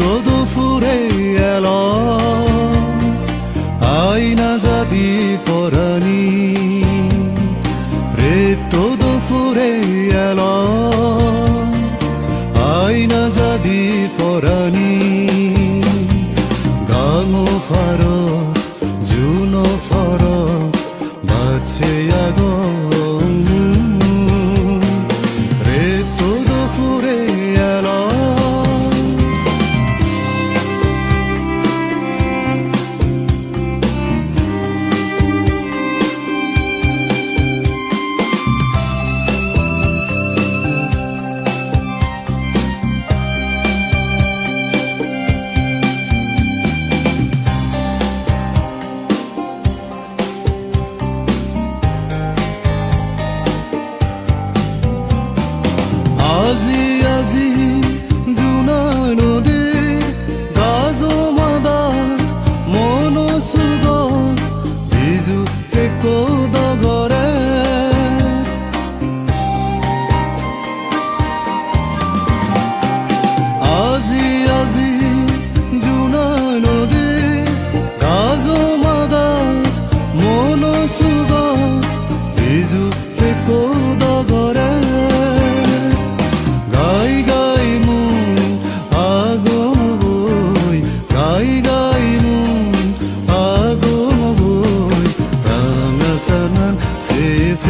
todo fure elo aina zadi forani re todo furei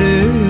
soon